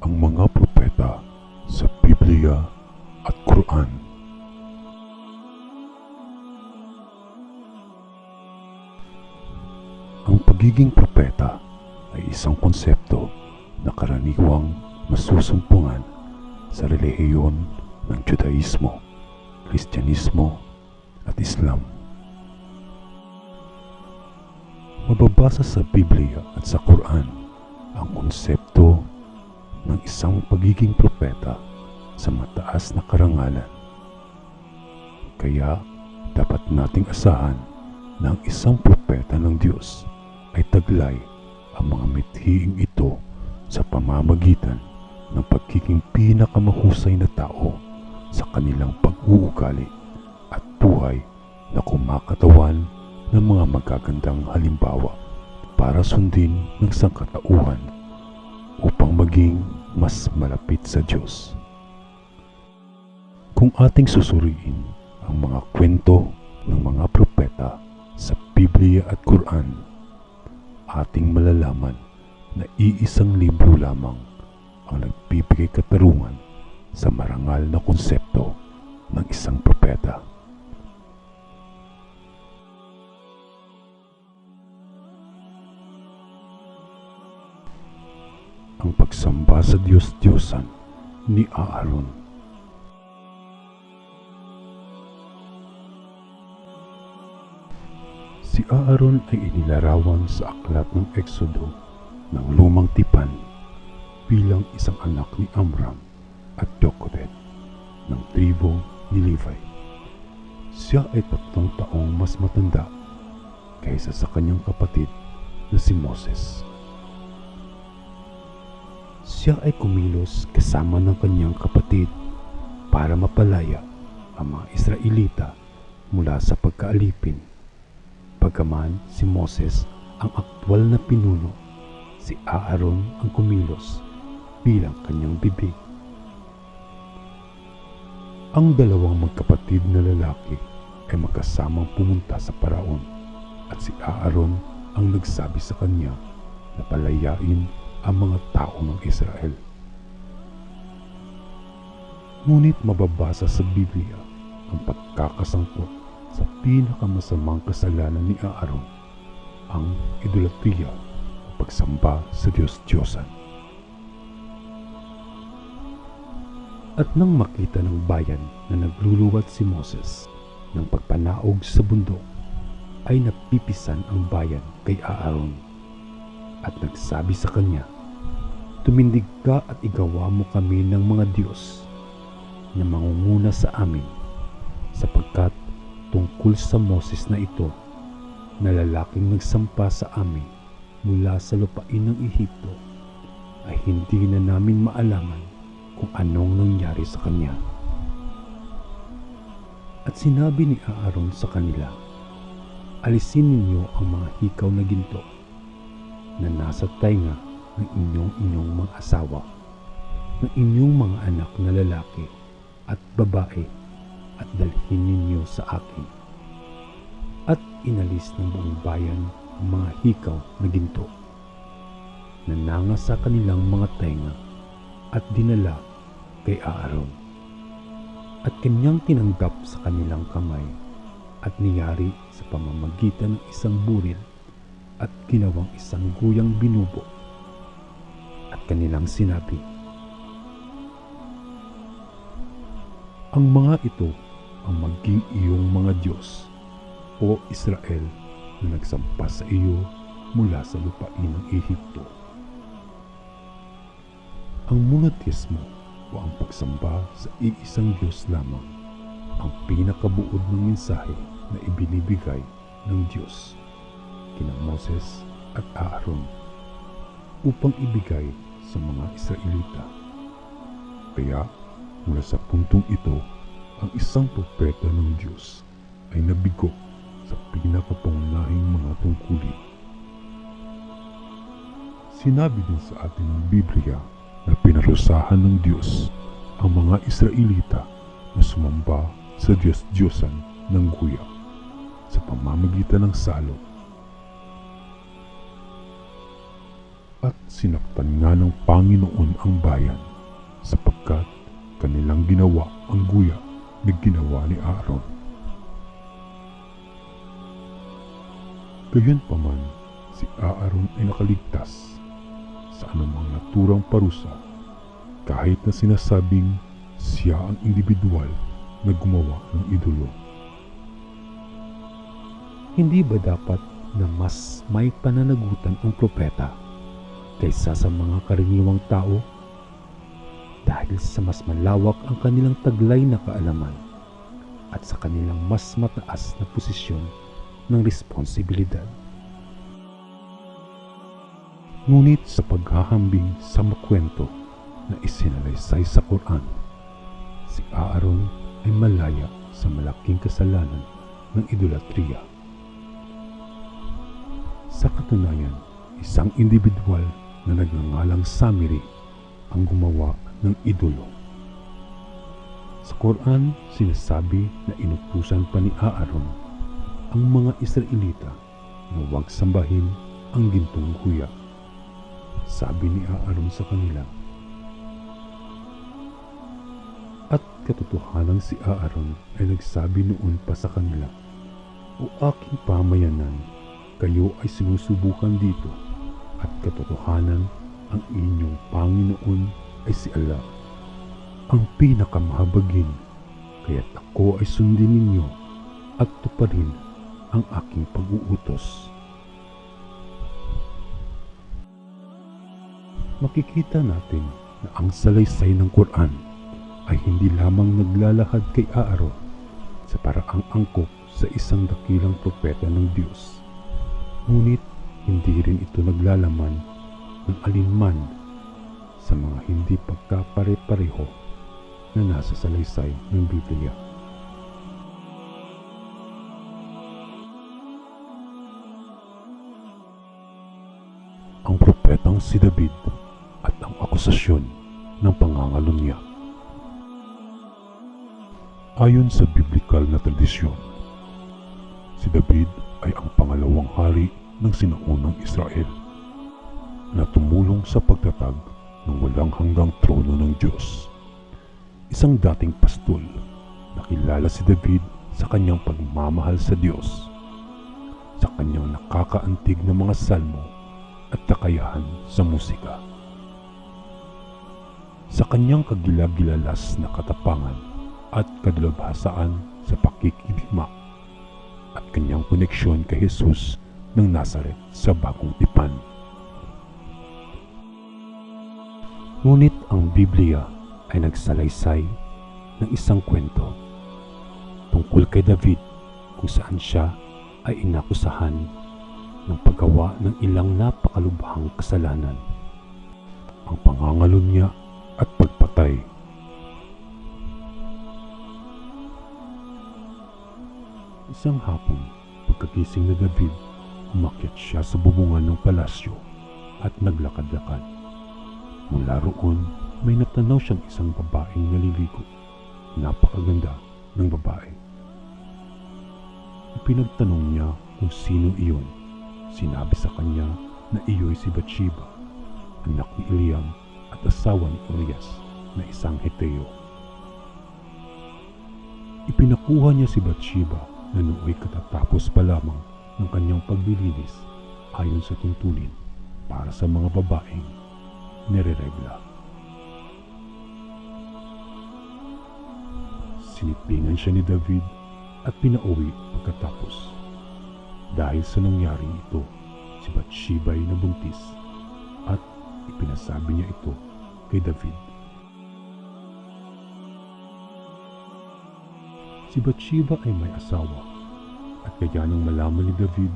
ang mga propeta sa Biblia at Quran. Ang pagiging propeta ay isang konsepto na karaniwang masusumpungan sa relihiyon ng Judaismo, Kristyanismo at Islam. Mababasa sa Biblia at sa Quran ang konsepto ng isang pagiging propeta sa mataas na karangalan. Kaya dapat nating asahan na ang isang propeta ng Diyos ay taglay ang mga mithiing ito sa pamamagitan ng pagiging pinakamahusay na tao sa kanilang pag-uugali at buhay na kumakatawan ng mga magagandang halimbawa para sundin ng sangkatauhan upang maging mas malapit sa Diyos. Kung ating susuriin ang mga kwento ng mga propeta sa Biblia at Quran, ating malalaman na iisang libro lamang ang nagbibigay katarungan sa marangal na konsepto ng isang propeta. Ang pagsamba sa Diyos-Diyosan ni Aaron. Si Aaron ay inilarawan sa aklat ng Exodo ng lumang tipan bilang isang anak ni Amram at Jochebed ng tribo ni Levi. Siya ay tatlong taong mas matanda kaysa sa kanyang kapatid na si Moses. Siya ay kumilos kasama ng kanyang kapatid para mapalaya ang mga Israelita mula sa pagkaalipin. Pagkaman si Moses ang aktwal na pinuno, si Aaron ang kumilos bilang kanyang bibig. Ang dalawang magkapatid na lalaki ay magkasamang pumunta sa paraon at si Aaron ang nagsabi sa kanya na palayain ang mga tao ng Israel. Ngunit mababasa sa Biblia ang pagkakasangkot sa pinakamasamang kasalanan ni Aaron, ang idolatriya o pagsamba sa Diyos-Diyosan. At nang makita ng bayan na nagluluwat si Moses ng pagpanaog sa bundok, ay napipisan ang bayan kay Aaron at nagsabi sa kanya, Tumindig ka at igawa mo kami ng mga Diyos na mangunguna sa amin sapagkat tungkol sa Moses na ito na lalaking nagsampa sa amin mula sa lupain ng Ehipto ay hindi na namin maalaman kung anong nangyari sa kanya. At sinabi ni Aaron sa kanila, Alisin ninyo ang mga hikaw na ginto na nasa tainga ng inyong inyong mga asawa, ng inyong mga anak na lalaki at babae at dalhin ninyo sa akin. At inalis ng buong bayan ang mga hikaw na ginto na nanga sa kanilang mga tainga at dinala kay Aaron. At kanyang tinanggap sa kanilang kamay at niyari sa pamamagitan ng isang buril at ginawang isang guyang binubo. Kanilang sinabi, Ang mga ito ang maging iyong mga Diyos, o Israel, na nagsampa sa iyo mula sa lupain ng Ehipto. Ang monotismo o ang pagsamba sa iisang Diyos lamang ang pinakabuod ng mensahe na ibinibigay ng Diyos kina Moses at Aaron upang ibigay sa mga Israelita. Kaya mula sa puntong ito, ang isang propeta ng Diyos ay nabigo sa pinakapangunahing mga tungkulin. Sinabi din sa atin ng Biblia na pinarusahan ng Diyos ang mga Israelita na sumamba sa Diyos-Diyosan ng Guya sa pamamagitan ng salot At sinaktan nga ng Panginoon ang bayan sapagkat kanilang ginawa ang guya na ginawa ni Aaron. Gayunpaman, si Aaron ay nakaligtas sa anumang naturang parusa kahit na sinasabing siya ang individual na gumawa ng idolo. Hindi ba dapat na mas may pananagutan ang propeta kaysa sa mga karaniwang tao? Dahil sa mas malawak ang kanilang taglay na kaalaman at sa kanilang mas mataas na posisyon ng responsibilidad. Ngunit sa paghahambing sa makwento na isinalaysay sa Quran, si Aaron ay malaya sa malaking kasalanan ng idolatriya. Sa katunayan, isang individual na nagngangalang Samiri ang gumawa ng idolo. Sa Quran, sinasabi na inutusan pa ni Aaron ang mga Israelita na huwag sambahin ang gintong huya. Sabi ni Aaron sa kanila, At katotohanan si Aaron ay nagsabi noon pa sa kanila, O aking pamayanan, kayo ay sinusubukan dito at katotohanan ang inyong Panginoon ay si Allah, ang pinakamahabagin, kaya't ako ay sundin ninyo at tuparin ang aking pag-uutos. Makikita natin na ang salaysay ng Quran ay hindi lamang naglalahad kay Aaron sa paraang angkop sa isang dakilang propeta ng Diyos. Ngunit hindi rin ito naglalaman ng alinman sa mga hindi pagkapare-pareho na nasa salaysay ng Biblia. Ang propetang si David at ang akusasyon ng pangangalunya. Ayon sa biblikal na tradisyon, si David ay ang pangalawang hari ng sinaunang Israel na tumulong sa pagtatag ng walang hanggang trono ng Diyos. Isang dating pastol, nakilala si David sa kanyang pagmamahal sa Diyos, sa kanyang nakakaantig na mga salmo at kakayahan sa musika. Sa kanyang kagilagilalas na katapangan at kadalabhasaan sa pakikibigma at kanyang koneksyon kay Jesus ng Nazaret sa bagong tipan. Ngunit ang Biblia ay nagsalaysay ng isang kwento tungkol kay David kung saan siya ay inakusahan ng paggawa ng ilang napakalubhang kasalanan. Ang pangangalunya at pagpatay. Isang hapon, pagkagising ni David, umakyat siya sa bubungan ng palasyo at naglakad-lakad. Mula roon, may natanaw siyang isang babaeng naliligo. Napakaganda ng babae. Ipinagtanong niya kung sino iyon. Sinabi sa kanya na iyo'y si Bathsheba, anak ni Eliam at asawa ni Urias na isang Heteo. Ipinakuha niya si Bathsheba na nooy katatapos pa lamang ng kanyang paglilinis ayon sa tuntunin para sa mga babaeng nireregla. Sinipingan siya ni David at pinauwi pagkatapos. Dahil sa nangyaring ito, si Bathsheba ay nabuntis at ipinasabi niya ito kay David. Si Bathsheba ay may asawa at kaya nang malaman ni David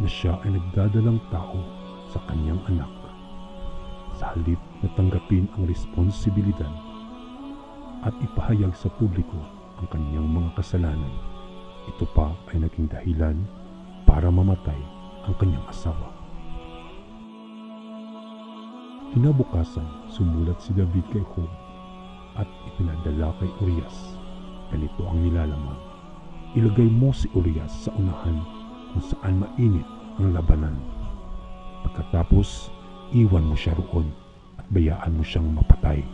na siya ay nagdadalang tao sa kanyang anak. Sa halip na tanggapin ang responsibilidad at ipahayag sa publiko ang kanyang mga kasalanan, ito pa ay naging dahilan para mamatay ang kanyang asawa. Kinabukasan, sumulat si David kay Job at ipinadala kay Urias. Ganito ang nilalaman. Ilagay mo si Urias sa unahan kung saan mainit ang labanan. Pagkatapos, iwan mo siya roon at bayaan mo siyang mapatay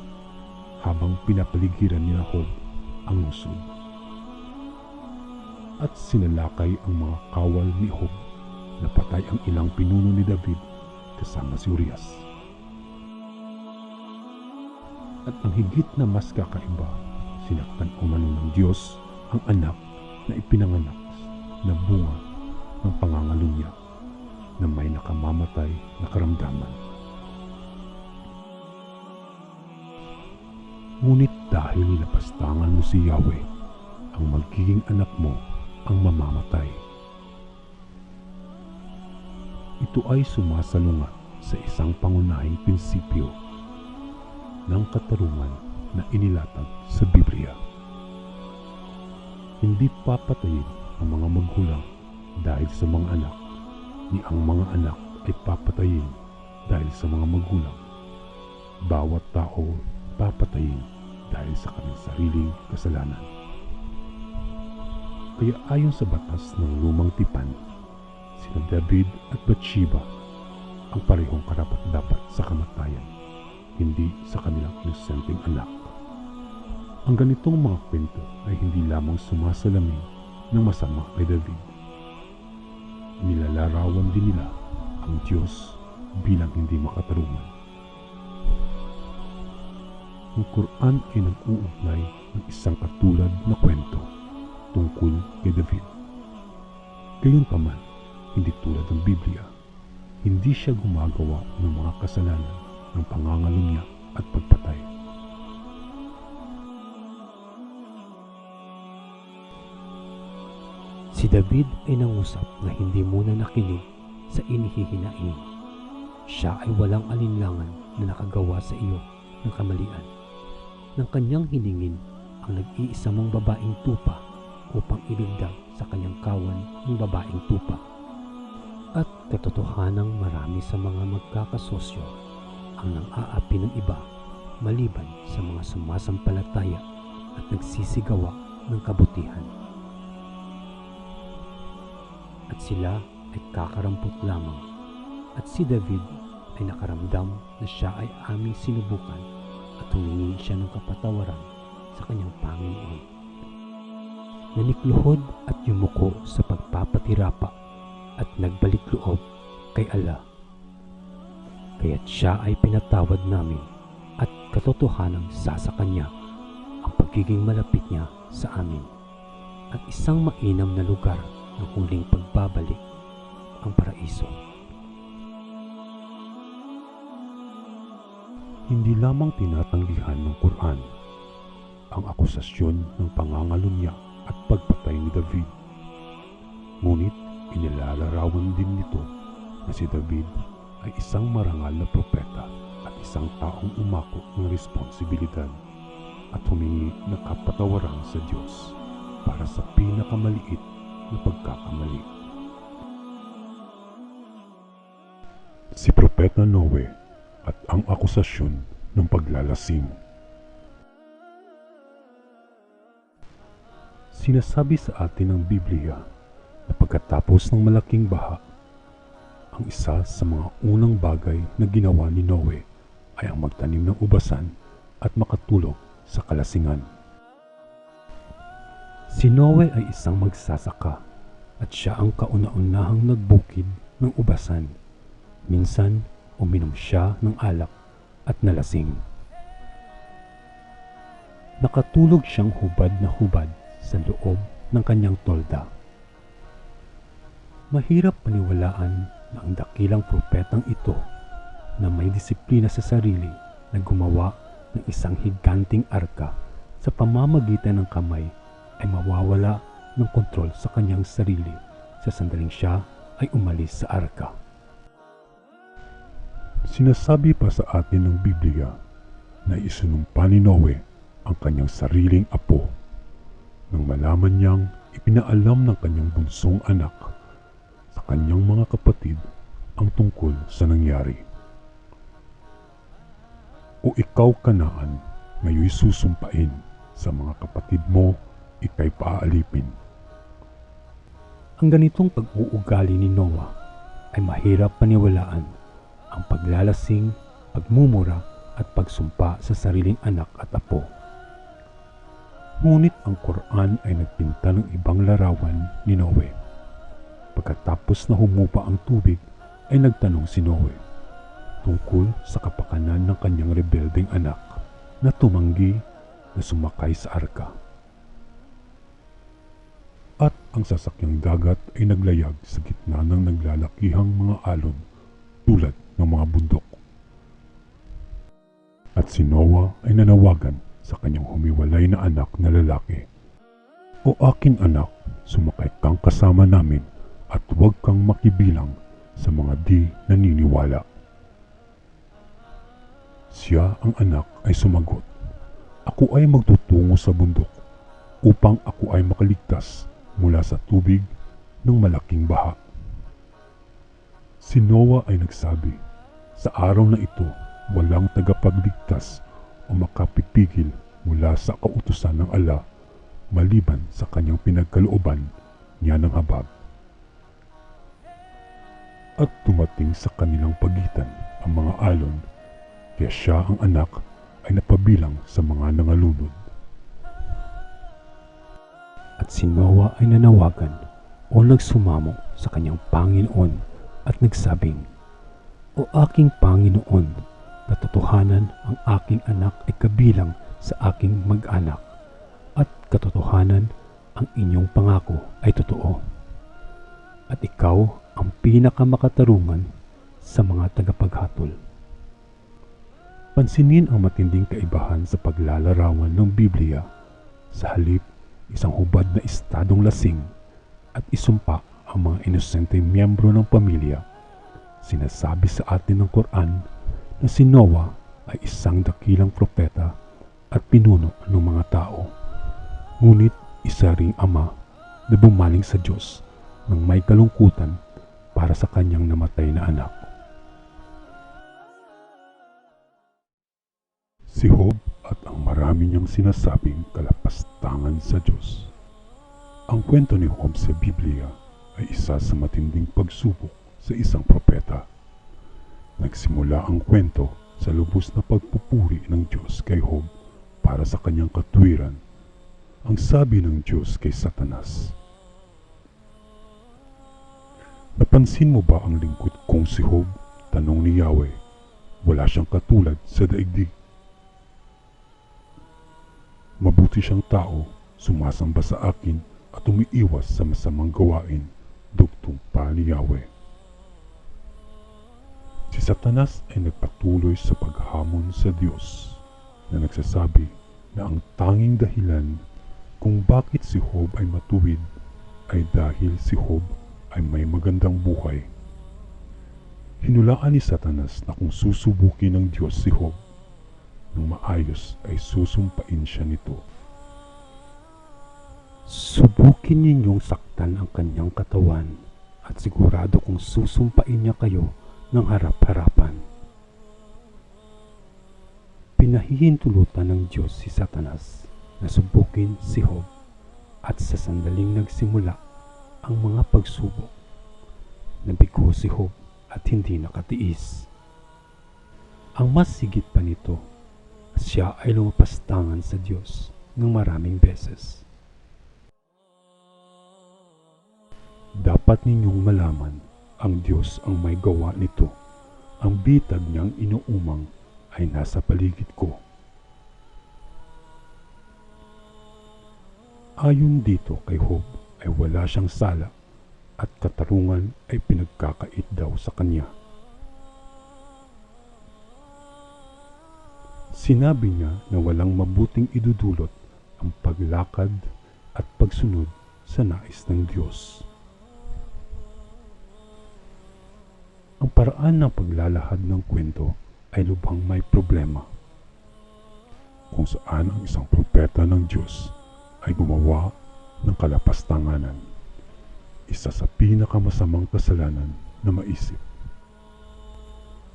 habang pinapaligiran ni Hob ang lungsod. At sinalakay ang mga kawal ni Hob na patay ang ilang pinuno ni David kasama si Urias. At ang higit na mas kakaiba, sinaktan umano ng Diyos ang anak na ipinanganak na bunga ng pangangalunya na may nakamamatay na karamdaman. Ngunit dahil nilapastangan mo si Yahweh, ang magiging anak mo ang mamamatay. Ito ay sumasalungat sa isang pangunahing prinsipyo ng katarungan na inilatag sa Biblia. Hindi papatayin ang mga magulang dahil sa mga anak, ni ang mga anak ay papatayin dahil sa mga magulang. Bawat tao papatayin dahil sa kanyang sariling kasalanan. Kaya ayon sa batas ng lumang tipan, sina David at Bathsheba ang parehong karapat dapat sa kamatayan, hindi sa kanilang inosenteng anak. Ang ganitong mga kwento ay hindi lamang sumasalamin ng masama kay David. Nilalarawan din nila ang Diyos bilang hindi makatarungan. Ang Quran ay nag-uugnay ng isang katulad na kwento tungkol kay David. Gayunpaman, hindi tulad ng Biblia, hindi siya gumagawa ng mga kasalanan ng pangangalunya at pagpatay. Si David ay nangusap na hindi muna nakinig sa inihihinaing. Siya ay walang alinlangan na nakagawa sa iyo ng kamalian. Nang kanyang hiningin ang nag-iisa mong babaeng tupa upang ibigdag sa kanyang kawan ng babaeng tupa. At katotohanang marami sa mga magkakasosyo ang nang-aapi ng iba maliban sa mga sumasampalataya at nagsisigawa ng kabutihan at sila ay kakarampot lamang. At si David ay nakaramdam na siya ay aming sinubukan at humingi siya ng kapatawaran sa kanyang Panginoon. Nanikluhod at yumuko sa pagpapatirapa at nagbalik loob kay Allah. Kaya't siya ay pinatawad namin at katotohanang sa sa kanya ang pagiging malapit niya sa amin at isang mainam na lugar ng huling pagbabalik ang paraiso. Hindi lamang tinatanggihan ng Quran ang akusasyon ng pangangalunya at pagpatay ni David. Ngunit inilalarawan din nito na si David ay isang marangal na propeta at isang taong umako ng responsibilidad at humingi ng kapatawaran sa Diyos para sa pinakamaliit na pagkakamali. Si Propeta Noe at ang akusasyon ng paglalasim. Sinasabi sa atin ng Biblia na pagkatapos ng malaking baha, ang isa sa mga unang bagay na ginawa ni Noe ay ang magtanim ng ubasan at makatulog sa kalasingan. Si Noe ay isang magsasaka at siya ang kauna-unahang nagbukid ng ubasan. Minsan, uminom siya ng alak at nalasing. Nakatulog siyang hubad na hubad sa loob ng kanyang tolda. Mahirap paniwalaan na ang dakilang propetang ito na may disiplina sa sarili na gumawa ng isang higanting arka sa pamamagitan ng kamay ay mawawala ng kontrol sa kanyang sarili sa sandaling siya ay umalis sa arka. Sinasabi pa sa atin ng Biblia na isinumpa ni Noe ang kanyang sariling apo nang malaman niyang ipinaalam ng kanyang bunsong anak sa kanyang mga kapatid ang tungkol sa nangyari. O ikaw kanaan, ngayon susumpain sa mga kapatid mo, ikay paaalipin. Ang ganitong pag-uugali ni Noah ay mahirap paniwalaan ang paglalasing, pagmumura at pagsumpa sa sariling anak at apo. Ngunit ang Quran ay nagpinta ng ibang larawan ni Noe. Pagkatapos na humupa ang tubig, ay nagtanong si Noe tungkol sa kapakanan ng kanyang rebelding anak na tumanggi na sumakay sa arka. At ang sasakyang dagat ay naglayag sa gitna ng naglalakihang mga alon tulad ng mga bundok. At si Noah ay nanawagan sa kanyang humiwalay na anak na lalaki. O aking anak, sumakay kang kasama namin at huwag kang makibilang sa mga di naniniwala. Siya ang anak ay sumagot, Ako ay magtutungo sa bundok upang ako ay makaligtas mula sa tubig ng malaking baha. Si Noah ay nagsabi, Sa araw na ito, walang tagapagligtas o makapipigil mula sa kautusan ng ala maliban sa kanyang pinagkalooban niya ng habag. At dumating sa kanilang pagitan ang mga alon, kaya siya ang anak ay napabilang sa mga nangalunod. At si Noah ay nanawagan o nagsumamo sa kanyang Panginoon at nagsabing, O aking Panginoon, katotohanan ang aking anak ay kabilang sa aking mag-anak at katotohanan ang inyong pangako ay totoo. At ikaw ang pinakamakatarungan sa mga tagapaghatol. Pansinin ang matinding kaibahan sa paglalarawan ng Biblia. Sa halip, isang hubad na estadong lasing at isumpa ang mga inosenteng miyembro ng pamilya. Sinasabi sa atin ng Quran na si Noah ay isang dakilang propeta at pinuno ng mga tao. Ngunit isa ring ama na bumaling sa Diyos ng may kalungkutan para sa kanyang namatay na anak. Si at ang marami niyang sinasabing kalapastangan sa Diyos. Ang kwento ni Job sa Biblia ay isa sa matinding pagsubok sa isang propeta. Nagsimula ang kwento sa lubos na pagpupuri ng Diyos kay Job para sa kanyang katwiran. Ang sabi ng Diyos kay Satanas, Napansin mo ba ang lingkod kong si Job? Tanong ni Yahweh. Wala siyang katulad sa daigdig. Mabuti siyang tao, sumasamba sa akin at umiiwas sa masamang gawain, dugtong pa ni Yahweh. Si Satanas ay nagpatuloy sa paghamon sa Diyos na nagsasabi na ang tanging dahilan kung bakit si Job ay matuwid ay dahil si Job ay may magandang buhay. Hinulaan ni Satanas na kung susubukin ng Diyos si Job, nang maayos ay susumpain siya nito. Subukin ninyong saktan ang kanyang katawan at sigurado kung susumpain niya kayo ng harap-harapan. Pinahihintulutan ng Diyos si Satanas na subukin si Job at sa sandaling nagsimula ang mga pagsubok. Nabigo si Job at hindi nakatiis. Ang mas sigit pa nito, siya ay lumapastangan sa Diyos ng maraming beses. Dapat ninyong malaman ang Diyos ang may gawa nito. Ang bitag niyang inuumang ay nasa paligid ko. Ayon dito kay Job ay wala siyang sala at katarungan ay pinagkakait daw sa kanya. Sinabi niya na walang mabuting idudulot ang paglakad at pagsunod sa nais ng Diyos. Ang paraan ng paglalahad ng kwento ay lubhang may problema. Kung saan ang isang propeta ng Diyos ay gumawa ng kalapastanganan. Isa sa pinakamasamang kasalanan na maisip.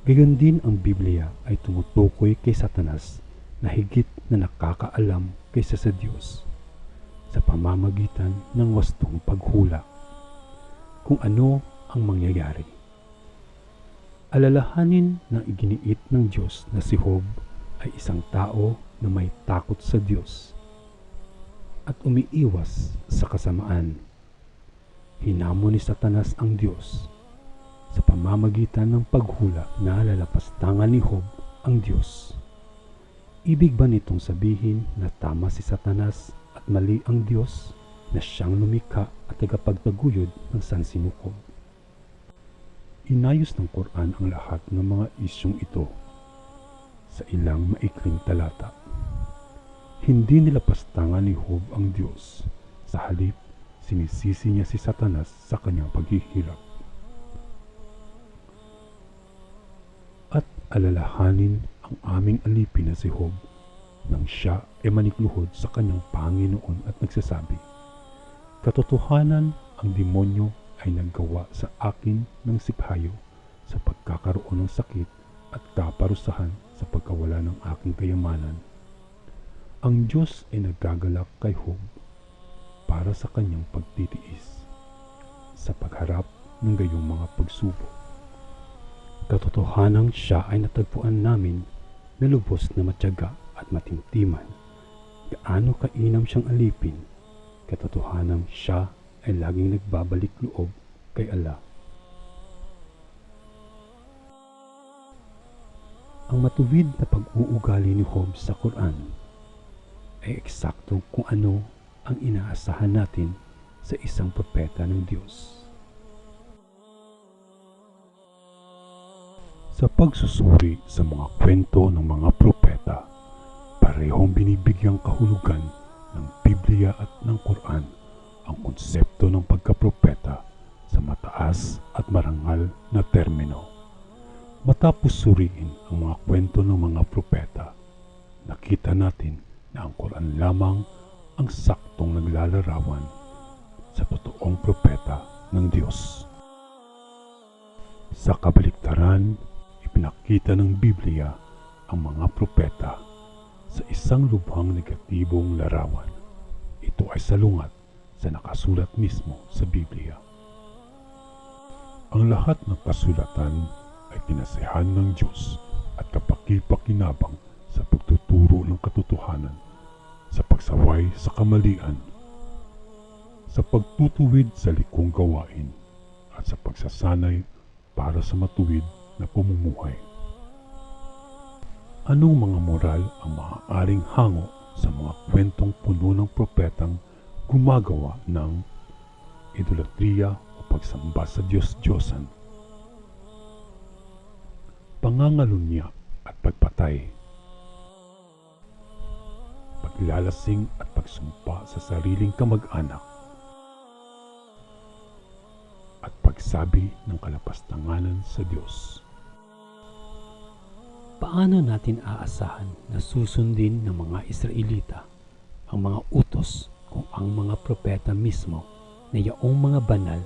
Gayon din ang Biblia ay tumutukoy kay Satanas na higit na nakakaalam kaysa sa Diyos sa pamamagitan ng wastong paghula kung ano ang mangyayari. Alalahanin na iginiit ng Diyos na si Job ay isang tao na may takot sa Diyos at umiiwas sa kasamaan. Hinamon ni Satanas ang Diyos sa pamamagitan ng paghula na lalapastangan ni Job ang Diyos. Ibig ba nitong sabihin na tama si Satanas at mali ang Diyos na siyang lumikha at tagapagtaguyod ng sansinukob? Inayos ng Quran ang lahat ng mga isyong ito sa ilang maikling talata. Hindi nilapastangan ni Job ang Diyos. Sa halip, sinisisi niya si Satanas sa kanyang paghihirap. Alalahanin ang aming alipin na si Job nang siya ay manikluhod sa kanyang Panginoon at nagsasabi, Katotohanan ang demonyo ay naggawa sa akin ng siphayo sa pagkakaroon ng sakit at kaparusahan sa pagkawala ng aking kayamanan. Ang Diyos ay nagagalak kay Job para sa kanyang pagtitiis sa pagharap ng gayong mga pagsubok. Katotohanang siya ay natagpuan namin na lubos na matyaga at matimtiman. Gaano kainam siyang alipin, katotohanang siya ay laging nagbabalik loob kay Allah. Ang matuwid na pag-uugali ni Job sa Quran ay eksakto kung ano ang inaasahan natin sa isang propeta ng Diyos. Sa pagsusuri sa mga kwento ng mga propeta, parehong binibigyang kahulugan ng Biblia at ng Quran ang konsepto ng pagkapropeta sa mataas at marangal na termino. Matapos suriin ang mga kwento ng mga propeta, nakita natin na ang Quran lamang ang saktong naglalarawan sa totoong propeta ng Diyos. Sa kabaliktaran, ipinakita ng Biblia ang mga propeta sa isang lubhang negatibong larawan. Ito ay salungat sa nakasulat mismo sa Biblia. Ang lahat ng kasulatan ay pinasehan ng Diyos at kapakipakinabang sa pagtuturo ng katotohanan, sa pagsaway sa kamalian, sa pagtutuwid sa likong gawain, at sa pagsasanay para sa matuwid na pamumuhay. Anong mga moral ang maaaring hango sa mga kwentong puno ng propetang gumagawa ng idolatriya o pagsamba sa Diyos-Diyosan, pangangalunya at pagpatay, paglalasing at pagsumpa sa sariling kamag-anak, at pagsabi ng kalapastanganan sa Diyos. Paano natin aasahan na susundin ng mga Israelita ang mga utos kung ang mga propeta mismo na yaong mga banal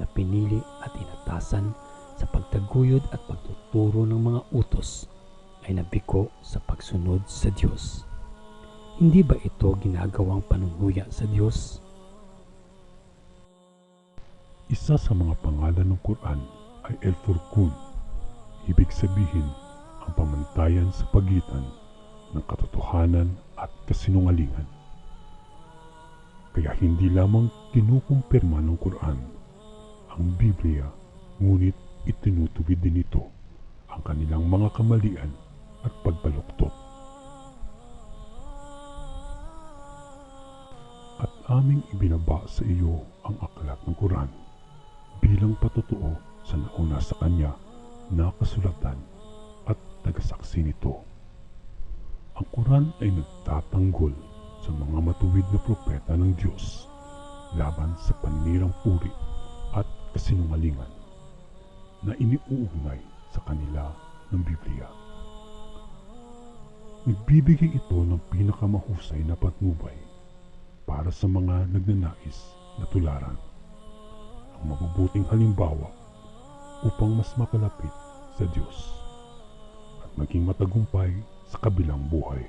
na pinili at inatasan sa pagtaguyod at pagtuturo ng mga utos ay nabiko sa pagsunod sa Diyos. Hindi ba ito ginagawang panunuya sa Diyos? Isa sa mga pangalan ng Quran ay El Furqun. Ibig sabihin pamantayan sa pagitan ng katotohanan at kasinungalingan. Kaya hindi lamang kinukumpirma ng Quran ang Biblia, ngunit itinutuwid din ito ang kanilang mga kamalian at pagbaluktot. At aming ibinaba sa iyo ang aklat ng Quran bilang patotoo sa nauna sa kanya na kasulatan at tagasaksi nito. Ang Quran ay nagtatanggol sa mga matuwid na propeta ng Diyos laban sa panirang puri at kasinungalingan na iniuugnay sa kanila ng Biblia. Nagbibigay ito ng pinakamahusay na patnubay para sa mga nagnanais na tularan ang mabubuting halimbawa upang mas mapalapit sa Diyos at maging matagumpay sa kabilang buhay.